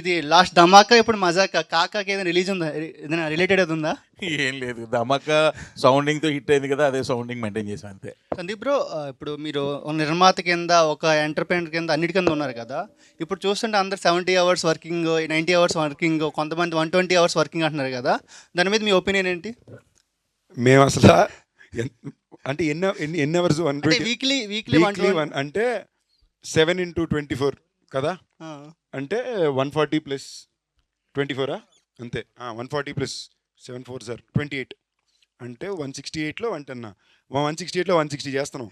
మీది లాస్ట్ ధమాకా ఇప్పుడు మజాకా? కాకాకి ఏదైనా రిలీజ్ ఉందా? ఏదైనా రిలేటెడ్ అది ఉందా? ఏం లేదు. ధమాకా సౌండింగ్తో హిట్ అయింది కదా అదే సౌండింగ్ మెయింటైన్ చేసాం అంతే. సందీప్ బ్రో ఇప్పుడు మీరు ఒక నిర్మాత కింద ఒక ఎంటర్ప్రైనర్ కింద అన్నిటి కింద ఉన్నారు కదా. ఇప్పుడు చూస్తుంటే అందరు seventy hours working ninety hours working కొంతమంది వన్ ట్వంటీ అవర్స్ వర్కింగ్ అంటున్నారు కదా. దాని మీద మీ ఒపీనియన్ ఏంటి? మేము అసలు అంటే ఎన్ని ఎన్ని ఎన్ని hours one weekly weekly one అంటే సెవెన్ ఇంటూ ట్వంటీ ఫోర్ కదా? అంటే వన్ ఫార్టీ ప్లస్ ట్వంటీ ఫోరా అంతే. One forty plus seven four sir twenty eight అంటే వన్ సిక్స్టీ ఎయిట్లో వన్ టెన్ వన్ సిక్స్టీ ఎయిట్లో వన్ సిక్స్టీ చేస్తున్నాం.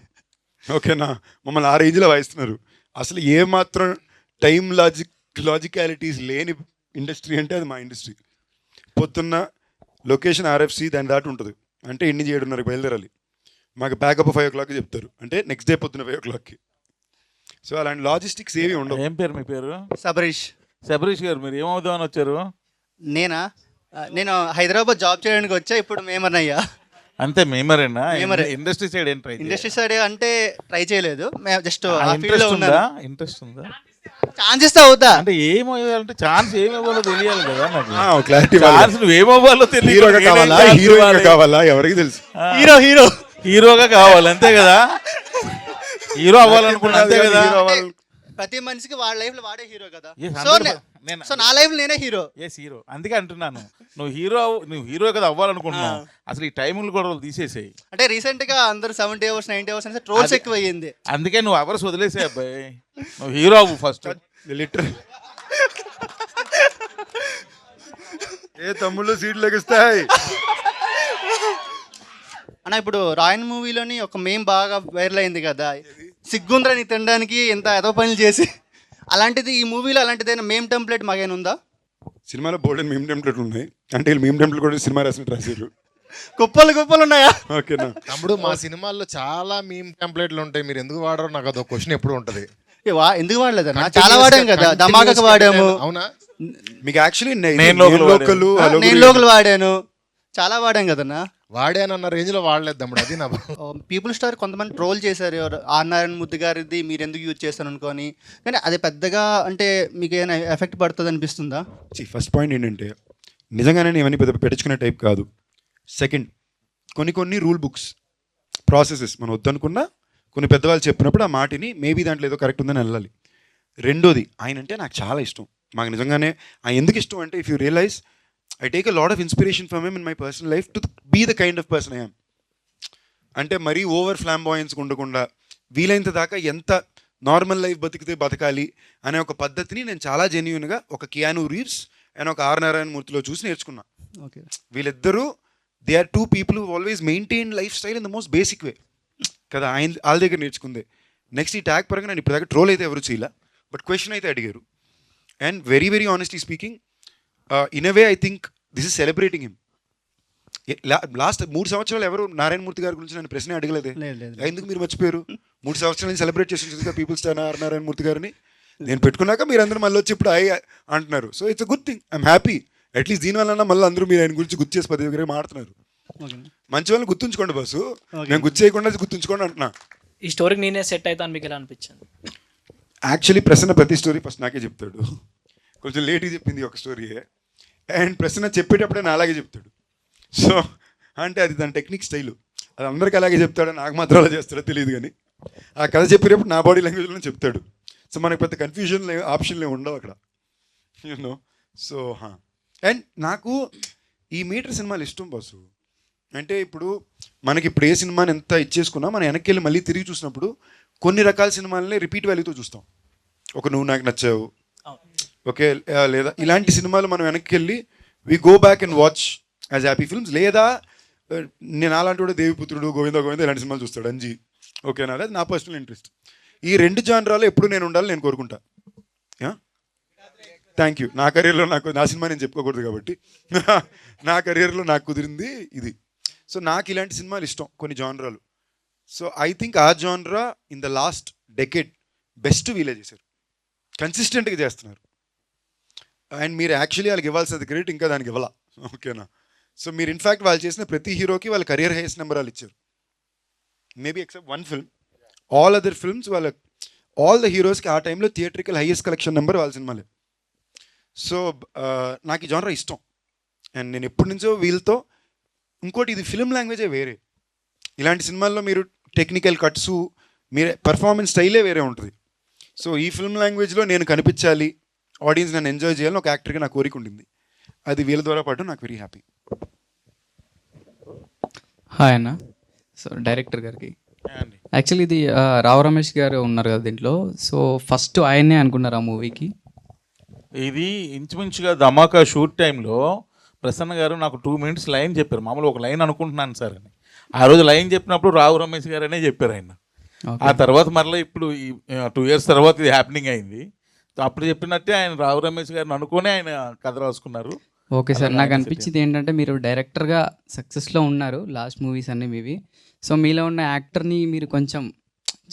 ఓకేనా? మమ్మల్ని ఆ రేంజ్లో వాయిస్తున్నారు. అసలు ఏ మాత్రం టైం లాజిక్ లాజికాలిటీస్ లేని ఇండస్ట్రీ అంటే అది మా ఇండస్ట్రీ పొద్దున్న లొకేషన్ ఆర్ఎఫ్సి దాని దాటి ఉంటుంది. అంటే ఎన్ని చేయడున్నరకు బయలుదేరాలి. మాకు బ్యాకప్ ఫైవ్ ఓ క్లాక్కి చెప్తారు. అంటే నెక్స్ట్ డే పొద్దున్న ఫైవ్ ఓ క్లాక్కి సో అలాంటి లాజిస్టిక్స్ ఏవి ఉండవు. ఏం పేరు మీ పేరు? సబరీష్. శబరీష్ గారు మీరు ఏమవుదామని వచ్చారు? నేనా? ఆ, నేను హైదరాబాద్ జాబ్ చేయడానికి వచ్చా ఇప్పుడు మేమన్నయ్యా అంతే మేమరేనా? మేమరే. ఇండస్ట్రీ సైడ్ ఏం ట్రై ఇండస్ట్రీ సైడ్ అంటే ట్రై చేయలేదు. మేము జస్ట్ ఆ ఫీల్డ్లో ఇంట్రెస్ట్ ఉన్నాను ఉందా? ఇంట్రెస్ట్ ఉందా? ఛాన్స్ ఇస్తే అవుతా. అంటే ఏమవ్వాలంటే ఛాన్స్ ఏమవ్వాలో తెలియాలి కదా నాకు. క్లారిటీ ఛాన్స్ నువ్వు ఏమవ్వాలో తెలియదు. హీరోగా కావాలా? హీరోయిన్ కావాలా? ఎవరికి తెలుసు? Hero hero. హీరోగా కావాలి అంతే కదా? హీరో అవ్వాలనుకున్నా అంతే కదా. ప్రతి మనిషికి వాడి లైఫ్లో వాడే హీరో కదా. సో 100% నే- నేను- సో నా లైఫ్ నేనే హీరో ఎస్ హీరో అందుకే అంటున్నాను. నువ్వు హీరో నువ్వు హీరో కదా అవ్వాలనుకుంటున్నావు. అసలు ఈ టైములు కూడా తీసేసేయి. అంటే రీసెంట్గా అందరు సెవెంటీ అవర్స్ నైన్టీ అవర్స్ అంటే ట్రోల్స్ ఎక్కువ అయ్యింది అందుకే నువ్వు అవర్స్ వదిలేసే అబ్బాయి. నువ్వు హీరో అవ్వు ఫస్ట్ లిటర్ ఏ తమ్ముళ్ళు సీట్లు లెగిస్తాయి అన్న ఇప్పుడు రాయన్ మూవీలోని ఒక మేం బాగా వైరల్ అయింది కదా. సిగ్గుంద్రని తినడానికి ఎంత ఎదో పనులు చేసి. అలాంటిది ఈ మూవీలో అలాంటిదైనా మేం టెంప్లెట్ మాకేమైనా ఉందా? సినిమాలో బోల్డెన్ మేము టెంప్లెట్ ఉన్నాయి. అంటే వీళ్ళు మేము టెంప్లెట్ కూడా సినిమా రాసినట్టు రాశారు కుప్పలు కుప్పలు ఉన్నాయా? ఓకేనా? తమ్ముడు మా సినిమాల్లో చాలా మీమ్ టెంప్లెట్లు ఉంటాయి. మీరు ఎందుకు వాడరో? నాకు అదొక క్వశ్చన్ ఎప్పుడు ఉంటది. ఏ వా- ఎందుకు వాడలేదన్నా చాలా వాడాం కదా. ధమాకాకు వాడాము. అవునా? మీకు యాక్చువల్లీ నేను లోకల్ లోకల్ ఆ, నేను లోకల్ వాడాను. చాలా వాడాం కదన్నా. వాడానన్న రేంజ్లో వాడలేదు తమ్ముడు అది నా పీపుల్ స్టార్ కొంతమంది ట్రోల్ చేశారు. ఎవరు? ఆర్ నారాయణ ముద్దు గారిది మీరు ఎందుకు యూజ్ చేస్తాను అనుకొని. కానీ అది పెద్దగా అంటే మీకు ఏమైనా ఎఫెక్ట్ పడుతుంది అనిపిస్తుందా? ఫస్ట్ పాయింట్ ఏంటంటే నిజంగానే నేను ఇవన్నీ పెద్ద పెట్టించుకునే టైప్ కాదు. సెకండ్ కొన్ని కొన్ని రూల్ బుక్స్ ప్రాసెసెస్ మనం వద్దనుకున్నా కొన్ని పెద్దవాళ్ళు చెప్పినప్పుడు ఆ మాటిని మేబీ దాంట్లో ఏదో కరెక్ట్ ఉందని వెళ్ళాలి. రెండోది ఆయన అంటే నాకు చాలా ఇష్టం. మాకు నిజంగానే ఆయన ఎందుకు ఇష్టం అంటే if you realise I take a lot of inspiration from him in my personal life to be the kind of person I'm అంటే మరీ ఓవర్ ఫ్లాంబాయన్స్ ఉండకుండా వీలైనంత దాకా ఎంత నార్మల్ లైఫ్ బతికితే బతకాలి అనే ఒక పద్ధతిని నేను చాలా జెన్యున్గా ఒక కియాను రీవ్స్ అండ్ ఒక ఆర్ నారాయణ మూర్తిలో చూసి నేర్చుకున్నా. ఓకే వీళ్ళిద్దరూ they are two people always maintain life style in the most basic way కదా ఆయన వాళ్ళ దగ్గర నేర్చుకుందే. నెక్స్ట్ ఈ ట్యాగ్ పరంగా నేను ఇప్పుడు ట్రోల్ అయితే ఎవరు చేయలే. బట్ క్వశ్చన్ అయితే అడిగారు. And very very honestly speaking in a way I think this is celebrating him last మూడు సంవత్సరాలు ఎవరు నారాయణమూర్తి గారి గురించి నన్ను ప్రశ్న అడగలేదే. లేదు లేదు ఎందుకు మీరు మర్చిపోయారు? మూడు సంవత్సరాల సెలబ్రేట్ చేసి పీపుల్ స్టార్ నారాయణ మూర్తి గారిని. నేను పెట్టుకున్నాక మీరు అందరూ మళ్ళీ వచ్చి ఇప్పుడు ఐ అంటున్నారు. So it's a good thing I'm happy at least దీనివల్ల మళ్ళీ అందరూ మీరు ఆయన గురించి గుర్తు చేసి పది దగ్గర మాట్లాడుతున్నారు. ఓకే మంచి వాళ్ళని గుర్తుంచుకోండి బస్సు నేను గుర్తు చేయకుండా గుర్తుంచుకోండి అంటున్నా. ఈ స్టోరీకి నేనే సెట్ అవుతాను మీకు ఎలా అనిపించింది? యాక్చువల్లీ ప్రసన్న ప్రతి స్టోరీ ఫస్ట్ నాకే చెప్తాడు. కొంచెం లేట్గా చెప్పింది ఒక స్టోరీయే అండ్ ప్రసన్న చెప్పేటప్పుడే నా అలాగే చెప్తాడు. సో అంటే అది దాని టెక్నిక్ స్టైలు. అది అందరికి అలాగే చెప్తాడు నాకు మాత్రం అలా చేస్తాడో తెలియదు కానీ ఆ కథ చెప్పేటప్పుడు నా బాడీ లాంగ్వేజ్లో చెప్తాడు. సో మనకు పెద్ద కన్ఫ్యూజన్ ఆప్షన్లు ఏమి ఉండవు అక్కడ. యూనో సో అండ్ నాకు ఈ మీటర్ సినిమాలు ఇష్టం బాసు. అంటే ఇప్పుడు మనకి ఇప్పుడు ఏ సినిమాని ఎంత ఇచ్చేసుకున్నా మనం వెనక్కి వెళ్ళి మళ్ళీ తిరిగి చూసినప్పుడు కొన్ని రకాల సినిమాలని రిపీట్ వాల్యూతో చూస్తాం. ఒక నువ్వు నాకు నచ్చావు ఓకే? లేదా ఇలాంటి సినిమాలు మనం వెనక్కి వెళ్ళి we go back and watch as happy films లేదా నేను అలాంటి కూడా దేవిపుత్రుడు గోవింద గోవింద ఇలాంటి సినిమాలు చూస్తాడు అంజీ. ఓకేనా? అది నా పర్సనల్ ఇంట్రెస్ట్ ఈ రెండు జానరాలు ఎప్పుడు నేను ఉండాలి నేను కోరుకుంటా. థ్యాంక్ యూ నా కెరీర్లో నాకు నా సినిమా నేను చెప్పుకోకూడదు కాబట్టి. నా కెరీర్లో నాకు కుదిరింది ఇది. సో నాకు ఇలాంటి సినిమాలు ఇష్టం కొన్ని జానరాలు. సో ఐ థింక్ ఆ జానరా in the last decade best వీలే చేశారు. కన్సిస్టెంట్గా చేస్తున్నారు. అండ్ మీరు యాక్చువల్లీ వాళ్ళకి ఇవ్వాల్సింది క్రెడిట్ ఇంకా దానికి ఇవ్వాల? ఓకేనా సో మీరు ఇన్ఫాక్ట్ వాళ్ళు చేసిన ప్రతి హీరోకి వాళ్ళ కెరియర్ హైయెస్ట్ నెంబర్ వాళ్ళు ఇచ్చారు. Maybe except one film all other films వాళ్ళ ఆల్ ద హీరోస్కి ఆ టైంలో థియేట్రికల్ హైయెస్ట్ కలెక్షన్ నెంబర్ వాళ్ళ సినిమాలే. సో uh, నాకు ఈ జానర్ ఇష్టం. అండ్ నేను ఎప్పటి నుంచో వీళ్ళతో ఇంకోటి ఇది ఫిల్మ్ లాంగ్వేజే వేరే. ఇలాంటి సినిమాల్లో మీరు టెక్నికల్ కట్స్ మీరే పర్ఫార్మెన్స్ స్టైలే వేరే ఉంటుంది. సో ఈ ఫిల్మ్ లాంగ్వేజ్లో నేను కనిపించాలి ఆడియన్స్ నన్ను ఎంజాయ్ చేయాలని ఒక యాక్టర్గా నా కోరిక ఉండింది. అది వీళ్ళ ద్వారా పడడం నాకు వెరీ హ్యాపీ హాయ్ అన్న. సో డైరెక్టర్ గారికి. యాక్చువల్లీ ఇది రావు రమేష్ గారు ఉన్నారు కదా దీంట్లో. సో ఫస్ట్ ఆయన్నే అనుకున్నారు ఆ మూవీకి? ఇది ఇంచుమించుగా ధమాకా షూట్ టైంలో ప్రసన్న గారు నాకు టూ మినిట్స్ లైన్ చెప్పారు. మామూలు ఒక లైన్ అనుకుంటున్నాను సార్ అని. ఆ రోజు లైన్ చెప్పినప్పుడు రావు రమేష్ గారు అనే చెప్పారు ఆయన. ఆ తర్వాత మరలా ఇప్పుడు ఈ టూ ఇయర్స్ తర్వాత ఇది హ్యాపెనింగ్ అయింది. అప్పుడు చెప్పినట్టే ఆయన రావు రమేష్ గారిని అనుకుని ఆయన కథ రాసుకున్నారు. ఓకే సార్ నాకు అనిపించింది ఏంటంటే మీరు డైరెక్టర్గా సక్సెస్లో ఉన్నారు లాస్ట్ మూవీస్ అన్ని మీవి. సో మీలో ఉన్న యాక్టర్ని మీరు కొంచెం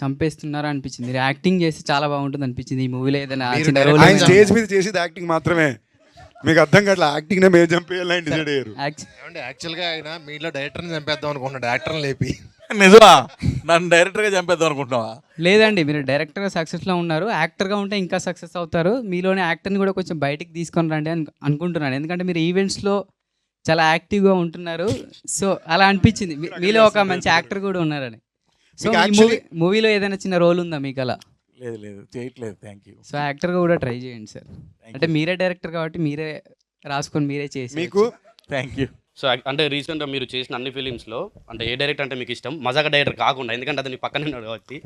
చంపేస్తున్నారా అనిపించింది? మీరు యాక్టింగ్ చేస్తే చాలా బాగుంటుంది అనిపించింది ఈ మూవీలో ఏదైనా ఆయన స్టేజ్ మీద చేసేది యాక్టింగ్ మాత్రమే. మీకు అర్థం కావట్లే యాక్టింగ్నే మేము చంపేయాలని డిసైడ్ అయ్యారు. యాక్చువల్గా ఆయన మీలో డైరెక్టర్ని చంపేద్దాం అనుకుంటున్నాడు యాక్టర్ని లేపి. నిజమా? నన్ను డైరెక్టర్గా చంపేద్దాం అనుకుంటున్నావా? లేదండి మీరు డైరెక్టర్గా సక్సెస్లో ఉన్నారు. యాక్టర్గా ఉంటే ఇంకా సక్సెస్ అవుతారు. మీలోనే యాక్టర్ని కూడా కొంచెం బయటికి తీసుకొని రండి అని అనుకుంటున్నాను. ఎందుకంటే మీరు ఈవెంట్స్లో చాలా యాక్టివ్గా ఉంటున్నారు. సో అలా అనిపించింది. మీలో ఒక మంచి యాక్టర్ కూడా ఉన్నారని. సో మూవీ మూవీలో ఏదైనా చిన్న రోల్ ఉందా మీకు అలా? లేదు లేదు. చేయట్లేదు. థ్యాంక్ యూ సో యాక్టర్గా కూడా ట్రై చేయండి సార్ అంటే మీరే డైరెక్టర్ కాబట్టి మీరే రాసుకొని మీరే చేసి మీకు? థ్యాంక్ యూ సో అంటే రీసెంట్గా మీరు చేసిన అన్ని ఫిలిమ్స్లో అంటే ఏ డైరెక్టర్ అంటే మీకు ఇష్టం? మజాక డైరెక్టర్ కాకుండా ఎందుకంటే అతని పక్కనే ఉన్నాడు కాబట్టి.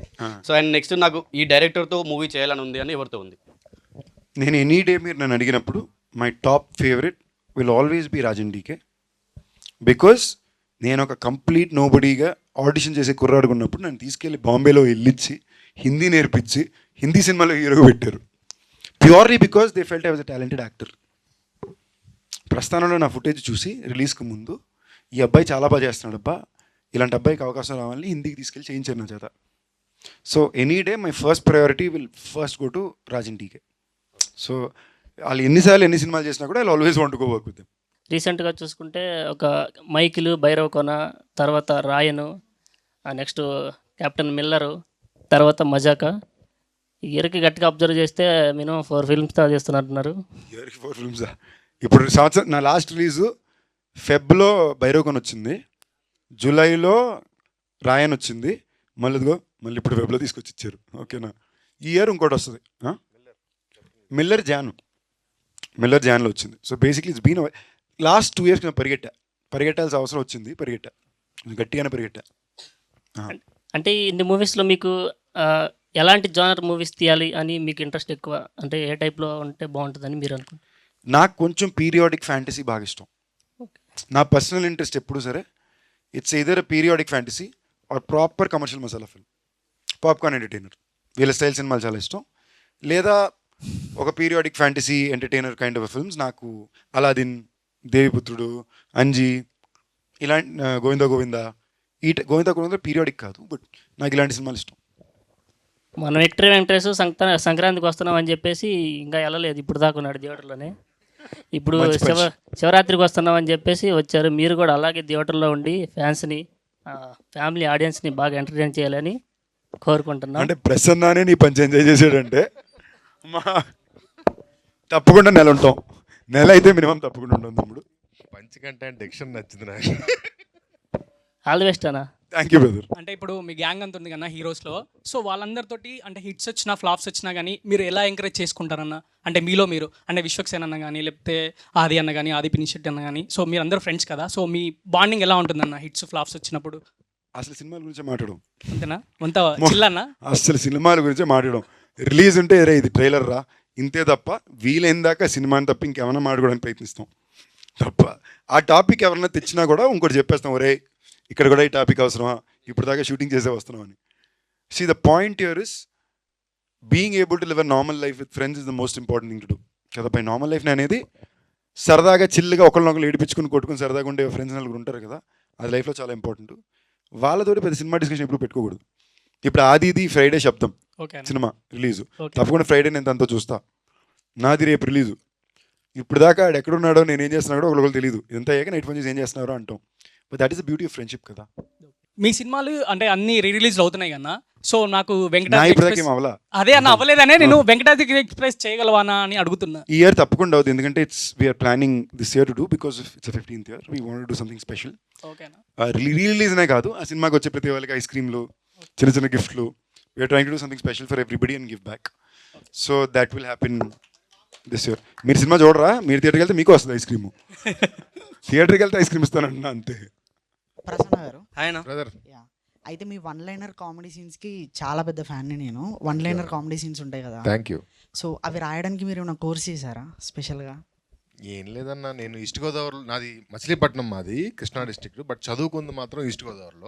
సో అండ్ నెక్స్ట్ నాకు ఈ డైరెక్టర్తో మూవీ చేయాలని ఉంది అని ఎవరితో ఉంది? నేను ఎనీ డే మీరు నన్ను అడిగినప్పుడు my top favourite will always be Raj and DK because నేను ఒక కంప్లీట్ నోబడీగా ఆడిషన్ చేసే కుర్రాడుగా ఉన్నప్పుడు నన్ను తీసుకెళ్ళి బాంబేలో వెళ్ళిచ్చి హిందీ నేర్పించి హిందీ సినిమాలో హీరోగా పెట్టారు. Purely because they felt I was a talented actor. ప్రస్థానంలో నా ఫుటేజ్ చూసి రిలీజ్కి ముందు ఈ అబ్బాయి చాలా బాగా చేస్తున్నాడు అబ్బా ఇలాంటి అబ్బాయికి అవకాశం రావాలని హిందీకి తీసుకెళ్ళి చేయించారు నా చేత. So any day my first priority will first go to Raj and DK so వాళ్ళు ఎన్నిసార్లు ఎన్ని సినిమాలు చేసినా కూడా I always want go work with రీసెంట్గా చూసుకుంటే ఒక మైకిలు భైరవ కొన తర్వాత రాయను నెక్స్ట్ కెప్టెన్ మిల్లరు తర్వాత మజాక ఈ ఇయర్కి గట్టిగా అబ్జర్వ్ చేస్తే మినిమం ఫోర్ ఫిల్మ్స్తో చేస్తున్నట్టున్నారు. ఇయర్కి ఫోర్ ఫిల్మ్స్ ఇప్పుడు సంవత్సరం నా లాస్ట్ రిలీజు ఫెబ్లో భైరవకొన్ వచ్చింది. జూలైలో రాయన్ వచ్చింది. మళ్ళీ ఇదిగో మళ్ళీ ఇప్పుడు ఫెబ్లో తీసుకొచ్చి ఇచ్చారు ఓకేనా ఈ ఇయర్ ఇంకోటి వస్తుంది. మిల్లర్ జాను. మిల్లర్ జాన్లో వచ్చింది. So basically it's been last two years నేను పరిగెట్టా. పరిగెట్టాల్సిన అవసరం వచ్చింది పరిగెట్టా. గట్టిగానే పరిగెట్టా. అంటే ఇన్ని మూవీస్లో మీకు ఎలాంటి జానర్ మూవీస్ తీయాలి అని మీకు ఇంట్రెస్ట్ ఎక్కువ? అంటే ఏ టైప్లో ఉంటే బాగుంటుందని మీరు అనుకుంటున్నారు? నాకు కొంచెం పీరియాడిక్ ఫ్యాంటసీ బాగా ఇష్టం. నా పర్సనల్ ఇంట్రెస్ట్ ఎప్పుడు సరే it's either periodic fantasy or proper commercial masala film popcorn entertainer వీళ్ళ స్టైల్ సినిమాలు చాలా ఇష్టం. లేదా ఒక periodic fantasy entertainer kind of films నాకు అలాదిన్ దేవిపుత్రుడు అంజీ ఇలాంటి గోవింద గోవింద ఈ గోవింద గోవింద పీరియాడిక్ కాదు బట్ నాకు ఇలాంటి సినిమాలు ఇష్టం. మనం విక్టరీ వెంకటేష్ సంక్రా సంక్రాంతికి వస్తున్నాం అని చెప్పేసి ఇంకా వెళ్ళలేదు ఇప్పుడు దాకా ఉన్నాడు థియేటర్లోనే. ఇప్పుడు శివ. శివరాత్రికి వస్తున్నాం అని చెప్పేసి వచ్చారు. మీరు కూడా అలాగే థియేటర్లో ఉండి ఫ్యాన్స్ని ఫ్యామిలీ ఆడియన్స్ని బాగా ఎంటర్టైన్ చేయాలని కోరుకుంటున్నాం. అంటే ప్రసన్నానే నీ పంచి ఎంజాయ్ చేసాడంటే మా తప్పకుండా నెల ఉంటాం. నెల అయితే మినిమం తప్పకుండా ఉంటాం తమ్ముడు పంచి కంటే డెక్షన్ నచ్చింది నాకు. ఆల్ ది బెస్ట్ అన్న. థ్యాంక్ యూ బ్రదర్ అంటే ఇప్పుడు మీ గ్యాంగ్ అంత ఉంది కదా హీరోస్లో సో వాళ్ళందరితోటి అంటే హిట్స్ వచ్చినా ఫ్లాప్స్ వచ్చినా కానీ మీరు ఎలా ఎంకరేజ్ చేసుకుంటారన్న? అంటే మీలో మీరు. అంటే విశ్వక్సేన్ అన్న కానీ లేకపోతే ఆది అన్న కానీ ఆది పినిషెట్టి అన్న కానీ సో మీరు అందరూ ఫ్రెండ్స్ కదా. సో మీ బాండింగ్ ఎలా ఉంటుందన్న హిట్స్ ఫ్లాప్స్ వచ్చినప్పుడు? అసలు సినిమాల గురించి మాట్లాడడం. అంతేనా? చిల్లన్న అసలు సినిమాల గురించే మాట్లాడడం. రిలీజ్ ఉంటే రే ఇది ట్రైలర్ రా. ఇంతే తప్ప వీలైన దాకా సినిమాని తప్ప ఇంకేమైనా మాట్లాడడానికి ప్రయత్నిస్తాం. తప్ప. ఆ టాపిక్ ఎవరైనా తెచ్చినా కూడా ఇంకోటి చెప్పేస్తాం. ఒరే ఇక్కడ కూడా ఈ టాపిక్ అవసరమా? ఇప్పుడు దాకా షూటింగ్ చేసే వస్తున్నాం అని. See the point your is being able to live a normal life with friends is the most important thing to do కదా పై నార్మల్ లైఫ్ అనేది సరదాగా చిల్లుగా ఒకరినొకరు ఏడిపించుకుని కొట్టుకుని సరదాగా ఉండే ఫ్రెండ్స్ నలుగురు ఉంటారు కదా అది లైఫ్లో చాలా ఇంపార్టెంట్ వాళ్ళతోటి పెద్ద సినిమా డిస్కషన్ ఎప్పుడు పెట్టుకోకూడదు. ఇప్పుడు ఆది ఇది ఫ్రైడే శబ్దం. Cinema release. తప్పకుండా ఫ్రైడే నేను తనతో చూస్తా. నాది రేపు రిలీజు. ఇప్పుడు దాకా ఆడు ఎక్కడున్నాడో నేను ఏం చేస్తున్నాడో ఒకరికి తెలియదు ఇదంతా అయ్యాక నైట్ ఫోన్ చేసి ఏం చేస్తున్నారో అంటాం. But that is beauty of friendship కదా. మీ సినిమాలు అంటే అన్ని రీ రిలీజ్ అవుతున్నాయి కన్నా. సో నాకు వెంకటాద్రి అదే అన్న అవ్వలేదనే నేను వెంకటాద్రి ఎక్స్ప్రెస్ చేయగలవానా అని అడుగుతున్నా. ఈ ఇయర్ తప్పకుండా అవుతుంది ఎందుకంటే it's we're planning this year to do because it's fifteenth year we want do something special ఓకేనా? రిలీజ్నే కాదు. ఆ సినిమాకి వచ్చే ప్రతి వాళ్ళకి ఐస్ క్రీమ్లు చిన్న చిన్న గిఫ్ట్లు we're trying to do something special for everybody and give back so that will happen this year మీరు సినిమా చూడరా? మీరు థియేటర్కి వెళ్తే మీకు వస్తుంది ఐస్ క్రీమ్ థియేటర్కి వెళ్తే ఐస్ క్రీమ్ ఇస్తానంటున్నా అంతే. ప్రసన్న గారు. ఆయన? బ్రదర్ యా అయితే మీ వన్ లైనర్ కామెడీ సీన్స్కి చాలా పెద్ద ఫ్యాన్ని నేను. వన్ లైనర్ కామెడీ సీన్స్ ఉంటాయి కదా. థ్యాంక్ యూ సో అవి రాయడానికి మీరు ఏమైనా కోర్స్ చేశారా స్పెషల్గా? ఏం లేదన్నా నేను ఈస్ట్ గోదావరి నాది మచిలీపట్నం మాది కృష్ణా డిస్ట్రిక్ట్ బట్ చదువుకుంది మాత్రం ఈస్ట్ గోదావరిలో.